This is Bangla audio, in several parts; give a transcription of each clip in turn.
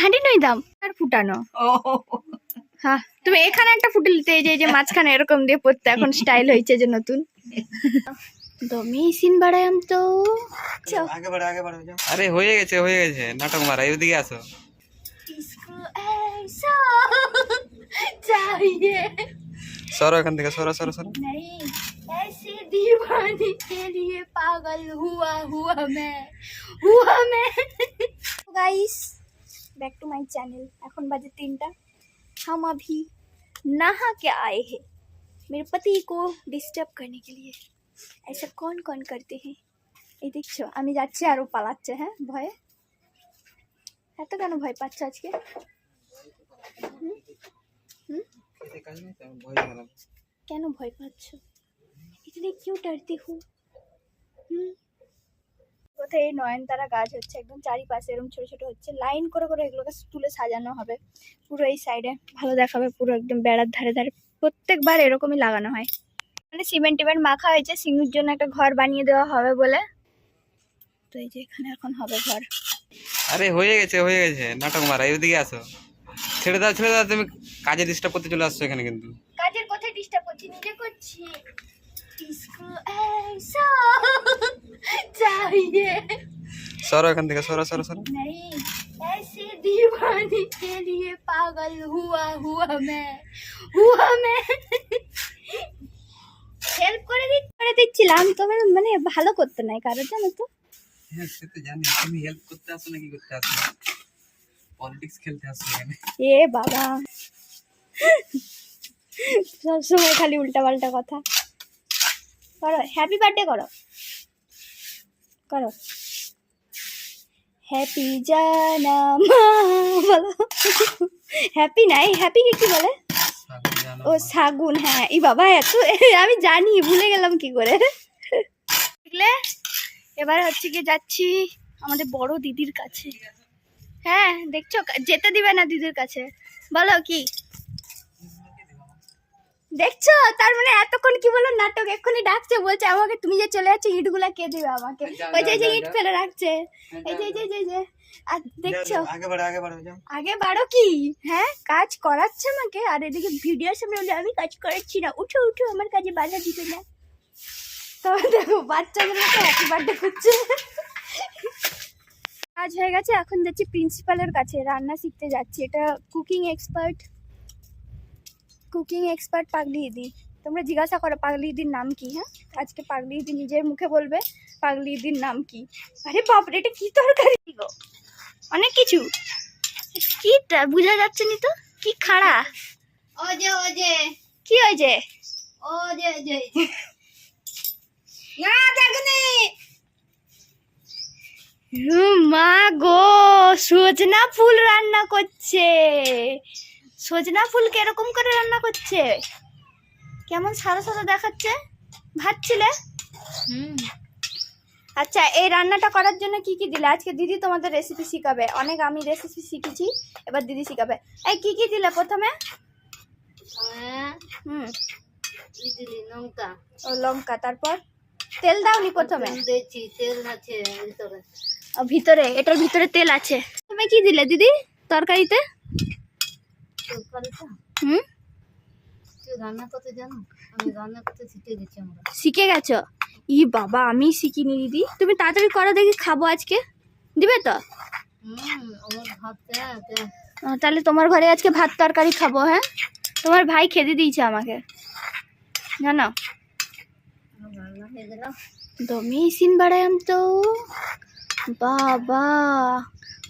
হাঁটি নই দাম আর ফুটানো হ্যাঁ তুমি এখানে একটা ফুটে নিতে এই যে এই যে মাঝখানে এরকম দিয়ে পড়তে এখন স্টাইল হয়েছে যে নতুন দমি সিন বাড়ায়াম তো চল। আগে বাড়ো আগে বাড়ো যাও। আরে হয়ে গেছে হয়ে গেছে নাটক মারা এইদিকে আসো इसको ऐसा चाहिए সরো এখান থেকে সরো সরো সরো नहीं ऐसे दीवाने के लिए पागल हुआ हुआ मैं हुआ मैं guys back to my channel এখন বাজে তিনটা हम अभी नहा के आए हैं मेरे पति को डिस्टर्ब करने के लिए ऐसा कौन कौन करते हैं এই দেখছো আমি যাচ্ছি আর ও পালাচ্ছে হ্যাঁ ভয়ে এত কেন ভয় পাচ্ছ আজকে কেন ভয় পাচ্ছ ইতনে কিউ ডরতে হো হুম কোথায় এই নয়নতারা গাছ হচ্ছে একদম চারিপাশে এরকম ছোট ছোট হচ্ছে লাইন করে করে এগুলোকে তুলে সাজানো হবে পুরো এই সাইডে ভালো দেখাবে পুরো একদম বেড়ার ধারে ধারে। প্রত্যেকবার এরকমই লাগানো হয়। মানে সিমেন্ট টিমেন্ট মাখা হয়েছে সিঙ্গুর জন্য একটা ঘর বানিয়ে দেওয়া হবে বলে। তো এই যে এখানে এখন হবে ঘর। আরে হয়ে গেছে হয়ে গেছে। নাটক মারা এইদিকে আসো। ছেড়ে দাও ছেড়ে দাও তুমি কাজে ডিস্টার্ব করতে চলে আসছো এখানে কিন্তু। কাজের কোথায় ডিস্টার্ব করছি নিজে করছি। इसको ऐसा चाहिए সরো এখান থেকে সরো সরো সরো नहीं ऐसे दीवाने के लिए पागल हुआ हुआ मैं हुआ मैं হেল্প করে দিচ্ছি করে দিচ্ছিলাম তবে মানে ভালো করতে নাই কারো জানো তো হ্যাঁ সে তো জানি তুমি হেল্প করতে আসো নাকি করতে আসো পলিটিক্স খেলতে আসো এখানে এ বাবা সবসময় খালি উল্টা পাল্টা কথা করো হ্যাপি বার্থডে করো করো। হ্যাপি জানা মা বলো। হ্যাপি নাই হ্যাপি কি বলে? ও শাগুন হ্যাঁ। এই বাবা এত আমি জানি ভুলে গেলাম কি করে। দেখলে? এবারে হচ্ছে কি যাচ্ছি আমাদের বড় দিদির কাছে। হ্যাঁ দেখছ? যেতে দিবে না দিদির কাছে। বলো কি? দেখছ? তার মানে এতক্ষণ কি বলো নাটক এক্ষুনি ডাকছে বলছে আমাকে তুমি যে চলে যাচ্ছ ইটগুলা কে দিবে আমাকে? ওই যে ইট ফেলে রাখছে। এই যে যে যে, যে। আর দেখছ? আগে বাড়ো আগে বাড়ো আগে বাড়ো কি? হ্যাঁ কাজ করাচ্ছে আমাকে। আর এদিকে ভিডিওর সামনে বলে আমি কাজ করাচ্ছি না। উঠো উঠো আমার কাজে বাধা দিতে না। তবে দেখো বাচ্চাগুলো তো হ্যাপি বার্থডে করছে। কাজ হয়ে গেছে এখন যাচ্ছি প্রিন্সিপালের কাছে। রান্না শিখতে যাচ্ছি। এটা কুকিং এক্সপার্ট কুকিং এক্সপার্ট পাগলি দিদি তোমরা জিজ্ঞাসা করো পাগলি দিদির নাম কি হ্যাঁ? আজকে পাগলি দিদি নিজের মুখে বলবে পাগলি দিদির নাম কি। আরে বাপরে এটা কি তরকারি? গো অনেক কিছু। কি বোঝা যাচ্ছে নি তো? কি খাড়া? ওজে ওজে। কি হয়েছে? ওজে ওজে। না দেখনি মা গো সজনা ফুল রান্না করছে। সজনা ফুল কীরকম করে রান্না করছে? কেমন সাদা সাদা দেখাচ্ছে? ভাত ছিলে হুম। আচ্ছা এই রান্নাটা করার জন্য কি কি দিলে? আজকে দিদি তোমাদের রেসিপি শিখাবে। অনেক আমি রেসিপি শিখেছি এবার দিদি শিখাবে। এই কি কি দিলে প্রথমে? হ্যাঁ। হুম। লঙ্কা। ও লঙ্কা। তারপর? তেল দাওনি প্রথমে? তেল আছে ভিতরে। ভিতরে। এটার ভিতরে তেল আছে। তুমি কি দিলে দিদি? তরকারিতে? হুম? রান্না করতে জানো? আমি রান্না করতে শিখে গেছি আমরা। শিখে গেছো? ই বাবা আমি শিখিনি দিদি। তুমি তাড়াতাড়ি করো দেখি খাব আজকে। দিবে তো? তাহলে তোমার ঘরে আজকে ভাত তরকারি খাব হ্যাঁ? তোমার ভাই খেতে দিয়েছে আমাকে। জানো? দমি সিন বাড়ায়াম তো। বাবা।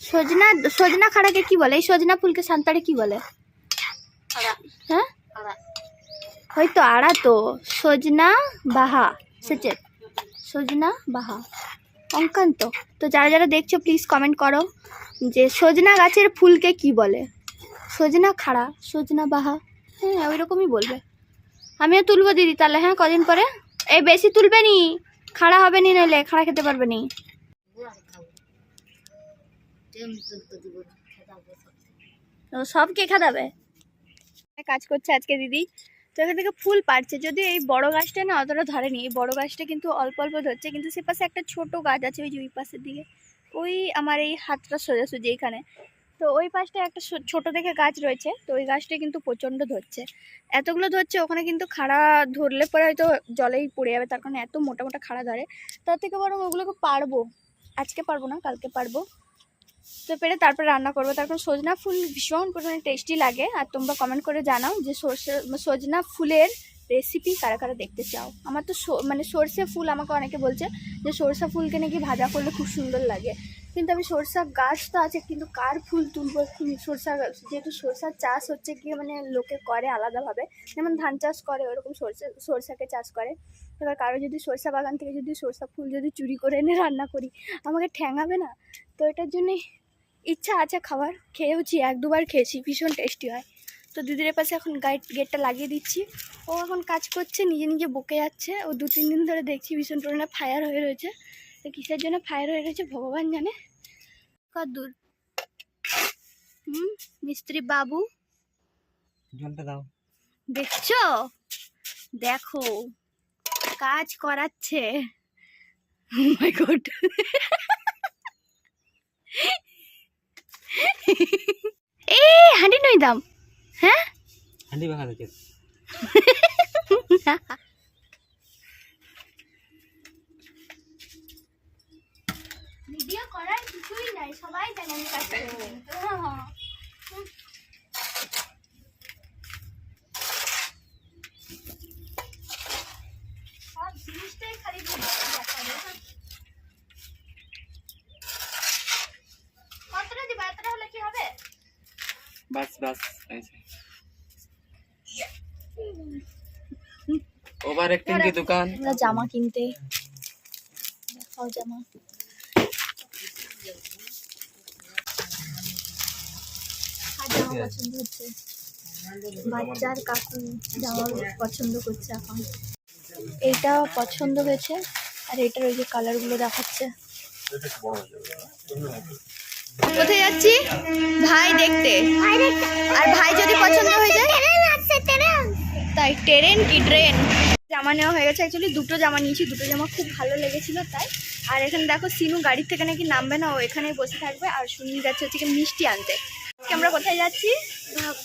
সজনা সজনা খাড়াকে কি বলে? এই সজনা ফুলকে সান্তাড়ে কি বলে? হ্যাঁ? হয়তো আড়া তো। সজনা বাহা। সেচে সজনা বাহা। অঙ্কান তো তো যারা যারা দেখছ প্লিজ কমেন্ট করো যে সজনা গাছের ফুলকে কি বলে? সজনা খাড়া সজনা বাহা। হ্যাঁ ওই রকমই বলবে। আমিও তুলবো দিদি তাহলে হ্যাঁ কদিন পরে? এই বেশি তুলবে নি। খাড়া হবে নি নইলে খাড়া খেতে পারবে নি। সব কে খাদাবে? কাজ করছে আজকে দিদি। তো এখান থেকে ফুল পাড়ছে। যদিও এই বড় গাছটা না অতটা ধরেনি, এই বড় গাছটা কিন্তু অল্প অল্প ধরছে, কিন্তু সে পাশে একটা ছোট গাছ আছে, ওই যে ওই পাশের দিকে। ওই আমার এই হাতটা সোজাসুজি এখানে তো ওই পাশটা একটা ছোট দেখে গাছ রয়েছে, তো ওই গাছটা কিন্তু প্রচণ্ড ধরছে। এতগুলো ধরছে, ওখানে কিন্তু খাড়া ধরলে পরে হয়তো জলেই পড়ে যাবে, তার কারণে এত মোটা মোটা খাড়া ধরে। তার থেকে বরং ওগুলোকে পারব আজকে পারব না, কালকে পারব তো পেরে তারপর রান্না করব। তারপর সজনা ফুল ভীষণ পরিমাণে টেস্টি লাগে। আর তোমরা কমেন্ট করে জানাও যে সর্ষে, সজনা ফুলের রেসিপি কারা কারা দেখতে চাও? আমার তো মানে সর্ষে ফুল আমাকে অনেকে বলছে যে সরষা ফুলকে নাকি ভাজা করলে খুব সুন্দর লাগে। কিন্তু আমি সরষা গাছ তো আছে, কিন্তু কার ফুল তুলবো? সরষা যেহেতু সরষার চাষ হচ্ছে কি মানে লোকে করে আলাদাভাবে। যেমন ধান চাষ করে, ওরকম সরষে, সরষাকে চাষ করে। এবার কারও যদি সরষা বাগান থেকে যদি সরষা ফুল যদি চুরি করে এনে রান্না করি, আমাকে ঠ্যাঙাবে না? তো এটার জন্যে ইচ্ছা আছে খাবার খেয়েওছি এক দুবার খেয়েছি ভীষণ টেস্টি হয়। তো দিদির পাশে এখন গাইড গেটটা লাগিয়ে দিচ্ছি। ও এখন কাজ করছে নিজে নিজে বকে যাচ্ছে। ও দু তিন দিন ধরে দেখছি ভীষণ পরিমাণে ফায়ার হয়ে রয়েছে। তো কিসের জন্য ফায়ার হয়ে রয়েছে ভগবান জানে। কদ্দূর হুম মিস্ত্রি বাবু। জলটা দাও। দেখছ? দেখো কাজ করাচ্ছে। মাই গড নই দাম। হ্যাঁ? হান্ডি ভাঙা দেখে। ভিডিও করার কিছুই নাই সবাই জানে আমি কাজ করি হ্যাঁ। সব জিনিসটাই খালি দেখাবে হ্যাঁ। কতটা দিবা এতটা হলে কি হবে বাস বাস হয়েছে ওভার অ্যাক্টিং কি দোকান? আমরা জামা কিনতে। দেখাও জামা। আর জামা পছন্দ হচ্ছে। বাচ্চার কাকু জামা পছন্দ করছে এখন। এইটা পছন্দ হয়েছে আর এটার ওই যে কালারগুলো দেখাচ্ছে। কোথায় যাচ্ছি? ভাই দেখতে। আর ভাই যদি পছন্দ হয়ে যায়? তাই ট্রেন কি ট্রেন? জামা নেওয়া হয়ে গেছে। অ্যাকচুয়ালি দুটো জামা নিয়েছি দুটো জামা খুব ভালো লেগেছিল তাই। আর এখানে দেখো সিনু গাড়ির থেকে নাকি নামবে না ও এখানেই বসে থাকবে আর সুনীল যাচ্ছে হচ্ছে মিষ্টি আনতে। আজকে আমরা কোথায় যাচ্ছি?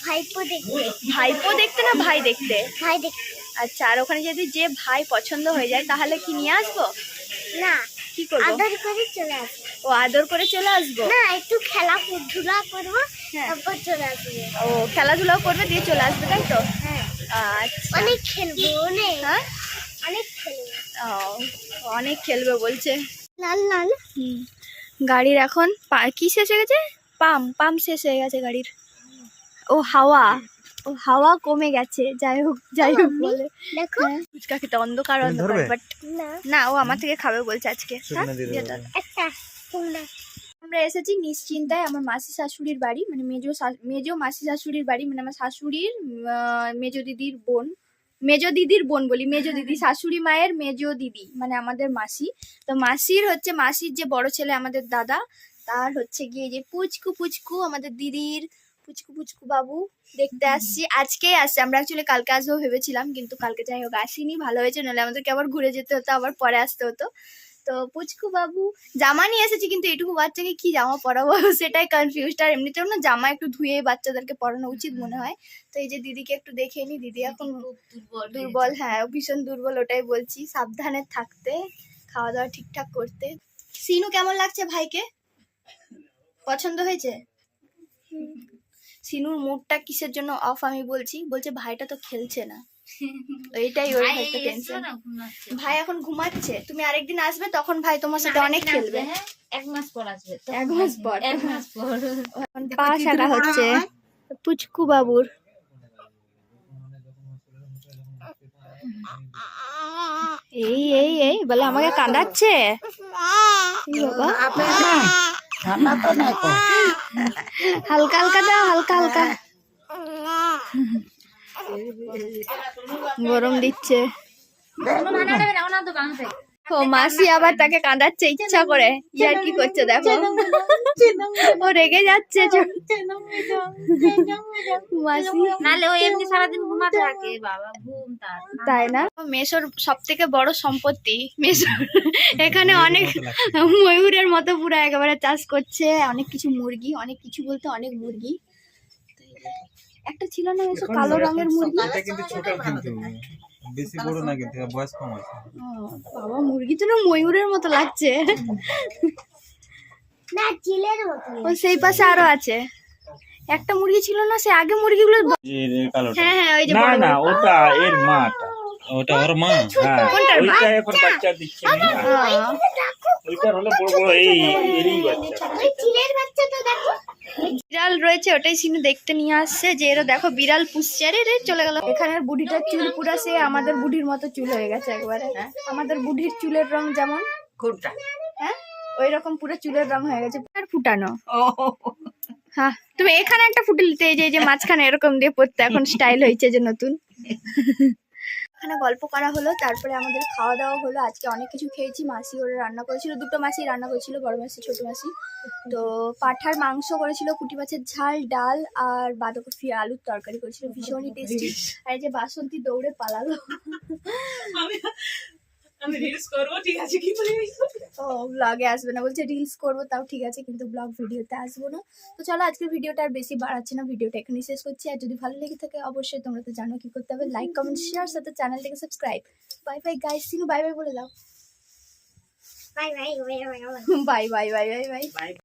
ভাইপো দেখতে। ভাইপো দেখতে না ভাই দেখতে? ভাই দেখতে। আচ্ছা আর ওখানে যদি যে ভাই পছন্দ হয়ে যায় তাহলে কি নিয়ে আসব? না কি করব? আদর করে চলে আসবে। ও আদর করে চলে আসব? না একটু খেলা ধুলা করব হ্যাঁ। তারপর চলে আসবে। ও খেলাধুলাও করবে দিয়ে চলে আসবে তাই তো? অনেক খেলব অনেক। হ্যাঁ? অনেক খেলব। ও অনেক খেলবে বলছে। লাল লাল। হুম। গাড়ির এখন কি শেষ হয়ে গেছে? পাম পাম শেষ হয়ে গেছে গাড়ির। ও হাওয়া ও হাওয়া কমে গেছে যাই হোক যাই হোক বলে। দেখো। হ্যাঁ, ফুচকা খেতে অন্ধকার অন্ধকার বাট না। না ও আমার থেকে খাবে বলছে আজকে। হ্যাঁ, আমরা এসেছি নিশ্চিন্তায় আমার মাসি শাশুড়ির বাড়ি মানে মেজো মেজো মাসি শাশুড়ির বাড়ি মানে আমার শাশুড়ির মেজো দিদির বোন মেজো দিদির বোন বলি মেজো দিদি শাশুড়ি মায়ের মেজো দিদি মানে আমাদের মাসি। তো মাসির হচ্ছে মাসির যে বড় ছেলে আমাদের দাদা তার হচ্ছে গিয়ে যে পুচকু পুচকু আমাদের দিদির পুচকু পুচকু বাবু দেখতে আসছি আজকেই আসছে। আমরা অ্যাকচুয়ালি কালকে আসব ভেবেছিলাম কিন্তু কালকে যাই হোক আসিনি ভালো হয়েছে নাহলে আমাদেরকে আবার ঘুরে যেতে হতো আবার পরে আসতে হতো। তো পুচকু বাবু জামা নিয়ে এসেছি কিন্তু এটুকু বাচ্চাকে কি জামা পরাবো? সেটাই কনফিউজড আর এমনিতেও না জামা একটু ধুয়ে বাচ্চাদেরকে পরানো উচিত মনে হয়। তো এই যে দিদিকে একটু দেখে নি দিদি এখন দুর্বল হ্যাঁ ভীষণ দুর্বল ওটাই বলছি। সাবধানে থাকতে খাওয়া দাওয়া ঠিকঠাক করতে। সিনু কেমন লাগছে ভাইকে? পছন্দ হয়েছে? সিনুর মুডটা কিসের জন্য অফ আমি বলছি। বলছে ভাইটা তো খেলছে না। তো এটাই ওর একটা টেনশন ভাই এখন ঘুমাচ্ছে। তুমি আরেকদিন আসবে তখন ভাই তোমার সাথে অনেক খেলবে। এক মাস পর আসবে এক মাস পর। এক মাস পর। এখন পা শাখা হচ্ছে। পুচকু বাবুর। এই এই এই বলে আমাকে কাঁদাচ্ছে? হালকা হালকা দাও হালকা হালকা। গরম দিচ্ছে। ও মাসি আবার তাকে কাঁদাচ্ছে, ইচ্ছা করে। ইয়ার কি করছে দেখো। ও রেগে যাচ্ছে। মাসি। এমনি সারাদিন থাকে তাই না? মেশোর সব থেকে বড় সম্পত্তি মেশোর। এখানে অনেক ময়ূরের মতো পুরো একেবারে চাষ করছে। অনেক কিছু মুরগি, অনেক কিছু বলতে অনেক মুরগি। একটা ছিল না মেশো কালো রঙের মুরগি? এটা কিন্তু ছোট কিন্তু বেশি বড় না কিন্তু বয়স কম আছে। বাবা মুরগি তো না ময়ূরের মতো লাগছে। না চিলের মতো ও সেই পাশে আরও আছে। একটা মুরগি ছিল না সে আগে মুরগিগুলো হ্যাঁ হ্যাঁ ওই যে না না ওটা এর মাটা। ওটা ওর মা হ্যাঁ? ওইটা এখন বাচ্চা দিচ্ছে। না ওইটার হলো বড় বড় এই এরই বাচ্চা। চিলের বাচ্চা তো দেখো। বিড়াল রয়েছে ওটাই সিনু দেখতে নিয়ে আসছে। যে এরা দেখো বিড়াল পুষছে রে রে চলে গেল। এখানের বুড়িটার চুল পুরা সে আমাদের বুড়ির মতো চুল হয়ে গেছে একবারে। আমাদের বুড়ির চুলের রং যেমন। কোনটা হ্যাঁ? ওই রকম পুরো চুলের রং হয়ে গেছে আর ফুটানো। হ্যাঁ তুমি এখানে একটা ফুটে নিতে এই যে এই যে মাঝখানে এরকম দিয়ে পড়তে এখন স্টাইল হয়েছে যে নতুন। এখানে গল্প করা হলো, তারপরে আমাদের খাওয়া দাওয়া হলো। আজকে অনেক কিছু খেয়েছি, মাসি ওরা রান্না করেছিল, দুটো মাসি রান্না করেছিল, বড় মাসি, ছোট মাসি। তো পাঠার মাংস করেছিল, কুটি মাছের ঝাল, ডাল আর বাঁধাকপি আলুর তরকারি করেছিল। ভীষণই টেস্টি আর এই যে বাসন্তী দৌড়ে পালালো। আমি রিলস করব, ঠিক আছে, কি বলে ব্লগে আসবে না। বলছে রিলস করব তাও ঠিক আছে কিন্তু ব্লগ ভিডিওতে আসব না। তো চলো আজকের ভিডিওটা আর বেশি বাড়াচ্ছে না ভিডিওটা এখানে শেষ করছি। আর যদি ভালো লেগে থাকে অবশ্যই তোমরা তো জানো কি করতে হবে। লাইক কমেন্ট শেয়ার সাথে চ্যানেলটাকে subscribe bye bye guys Sinu bye bye বলে দাও। Bye bye bye bye bye bye bye